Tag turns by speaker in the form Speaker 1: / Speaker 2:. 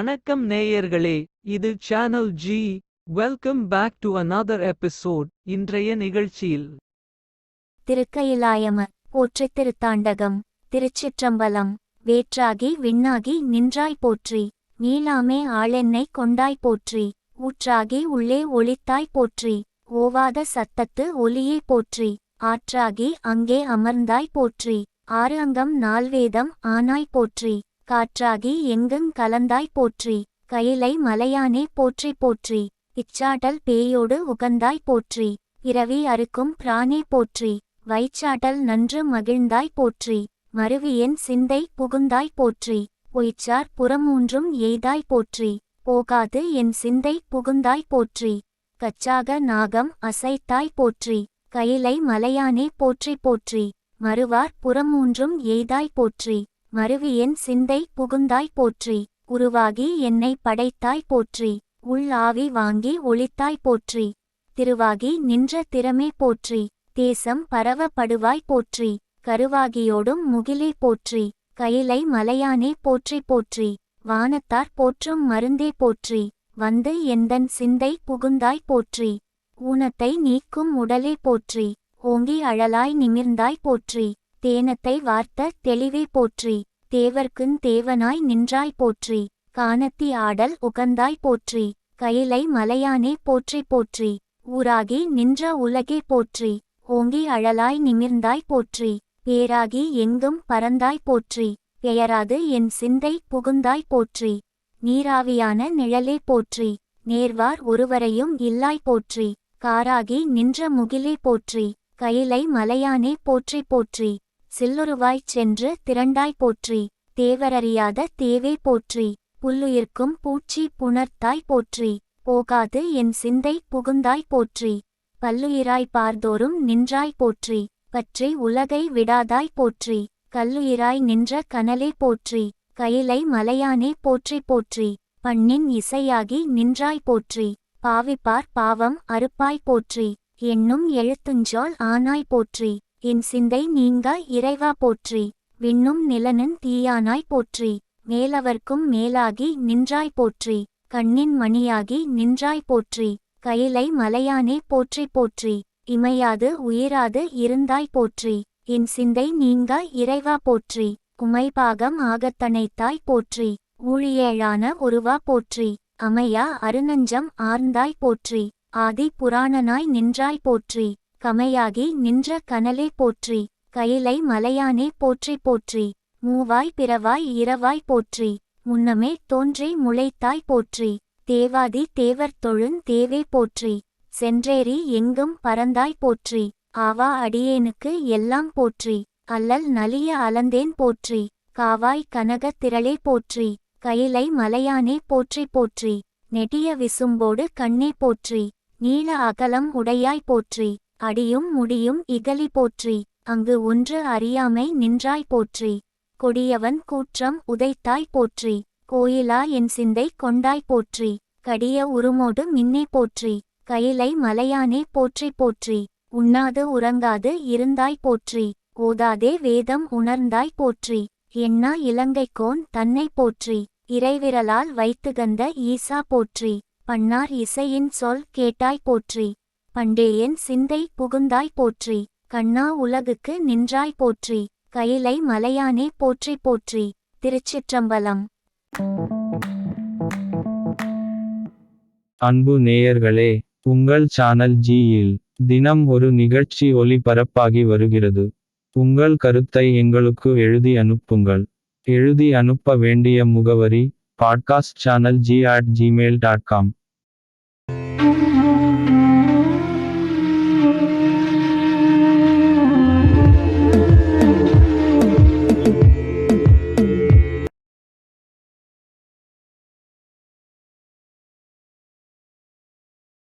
Speaker 1: வணக்கம் நேயர்களே இது channel G welcome back to another episode இன்றைய நிகழ்ச்சியில்
Speaker 2: திருக்கயிலாயம போற்றித் திருத்தாண்டகம் திருச்சிற்றம்பலம் வேற்றாகி விண்ணாகி நின்றாய் போற்றி மீளாமே ஆளென்னை கொண்டாய் போற்றி ஊற்றாகி உள்ளே ஒளித்தாய் போற்றி ஓவாத சத்தத்து ஒலியை போற்றி ஆற்றாகி அங்கே அமர்ந்தாய் போற்றி ஆறு அங்கம் நால்வேதம் ஆனாய் போற்றி. காற்றாகி எங்குங் கலந்தாய் போற்றி. கயிலை மலையானே போற்றி போற்றி. இச்சாட்டல் பேயோடு உகந்தாய் போற்றி. பிறவி அறுக்கும் பிரானே போற்றி. வைச்சாட்டல் நன்று மகிழ்ந்தாய் போற்றி. மருவியன் சிந்தை புகுந்தாய் போற்றி. பொய்ச்சார் புறமூன்றும் எய்தாய் போற்றி. போகாது என் சிந்தை புகுந்தாய் போற்றி. கச்சாக நாகம் அசைத்தாய் போற்றி. கயிலை மலையானே போற்றி போற்றி. மறுவார் புறமூன்றும் எய்தாய் போற்றி. மருவியன் சிந்தை புகுந்தாய் போற்றி. உருவாகி என்னை படைத்தாய் போற்றி. உள் ஆவி வாங்கி ஒளித்தாய் போற்றி. திருவாகி நின்ற திறமே போற்றி. தேசம் பரவப்படுவாய் போற்றி. கருவாகியோடும் முகிலே போற்றி. கயிலை மலையானே போற்றி போற்றி. வானத்தார் போற்றும் மருந்தே போற்றி. வந்து எந்தன் சிந்தை புகுந்தாய் போற்றி. ஊனத்தை நீக்கும் உடலே போற்றி. ஓங்கி அழலாய் நிமிர்ந்தாய் போற்றி. தேனத்தை வார்த்த தெளிவே போற்றி. தேவர்க்குந் தேவனாய் நின்றாய் போற்றி. கானத்தி ஆடல் உகந்தாய் போற்றி. கயிலை மலையானே போற்றி போற்றி. ஊராகி நின்ற உலகே போற்றி. ஓங்கி அழலாய் நிமிர்ந்தாய் போற்றி. பேராகி எங்கும் பறந்தாய் போற்றி. பெயராது என் சிந்தை புகுந்தாய் போற்றி. நீராவியான நிழலே போற்றி. நேர்வார் ஒருவரையும் இல்லாய் போற்றி. காராகி நின்ற முகிலே போற்றி. கயிலை மலையானே போற்றி போற்றி. சில்லுருவாய்ச் சென்று திரண்டாய் போற்றி தேவரறியாத தேவே போற்றி புல்லுயிர்க்கும் பூச்சி புணர்த்தாய் போற்றி போகாது என் சிந்தை புகுந்தாய் போற்றி பல்லுயிராய் பார்தோறும் நின்றாய் போற்றி பற்றி உலகை விடாதாய் போற்றி கல்லுயிராய் நின்ற கனலே போற்றி கயிலை மலையானே போற்றி போற்றி பண்ணின் இசையாகி நின்றாய் போற்றி பாவிப்பார் பாவம் அறுப்பாய் போற்றி என்னும் எழுத்துஞ்சோல் ஆனாய் போற்றி. என் சிந்தை நீங்க இறைவா போற்றி. விண்ணும் நிலனன் தீயானாய் போற்றி. மேலவர்க்கும் மேலாகி நின்றாய் போற்றி. கண்ணின் மணியாகி நின்றாய் போற்றி. கயிலை மலையானே போற்றி போற்றி. இமையாது உயிராது இருந்தாய் போற்றி. என் சிந்தை நீங்க இறைவா போற்றி. உமைபாகம் ஆகத்தனைத்தாய் போற்றி. ஊழியேழான ஒருவா போற்றி. அமையா அருநஞ்சம் ஆர்ந்தாய் போற்றி. ஆதி புராணனாய் நின்றாய் போற்றி. கமையாகி நின்ற கனலே போற்றி கயிலை மலையானே போற்றி போற்றி மூவாய் பிறவாய் இரவாய் போற்றி முன்னமே தோன்றி முளைத்தாய் போற்றி தேவாதி தேவர் தொழுந் தேவே போற்றி சென்றேறி எங்கும் பறந்தாய் போற்றி ஆவா அடியேனுக்கு எல்லாம் போற்றி அல்லல் நலிய அலந்தேன் போற்றி காவாய் கனகத் திரளே போற்றி கயிலை மலையானே போற்றி போற்றி நெடிய விசும்போடு கண்ணே போற்றி நீள அகலம் உடையாய் போற்றி அடியும் முடியும் இகலி போற்றி. அங்கு ஒன்று அறியாமை நின்றாய் போற்றி. கொடியவன் கூற்றம் உதைத்தாய் போற்றி. கோயிலா என் சிந்தை கொண்டாய் போற்றி. கடிய உருமோடு மின்னே போற்றி. கயிலை மலையானே போற்றி போற்றி. உண்ணாது உறங்காது இருந்தாய் போற்றி. ஓதாதே வேதம் உணர்ந்தாய் போற்றி. என்னா இலங்கைக்கோன் தன்னை போற்றி. இறைவிரலால் வைத்துகந்த ஈசா போற்றி. பன்னார் இசையின் சொல் கேட்டாய் போற்றி. பண்டேயன் சிந்தை புகுந்தாய் போற்றி கண்ணா உலகுக்கு நின்றாய் போற்றி கயிலை மலையானே போற்றி போற்றி திருச்சிற்றம்பலம்.
Speaker 3: அன்பு நேயர்களே உங்கள் சேனல் ஜியில் தினம் ஒரு நிகழ்ச்சி ஒளிபரப்பாகி வருகிறது. உங்கள் கருத்தை எங்களுக்கு எழுதி அனுப்புங்கள். எழுதி அனுப்ப வேண்டிய முகவரி podcast channel G at Gmail dot com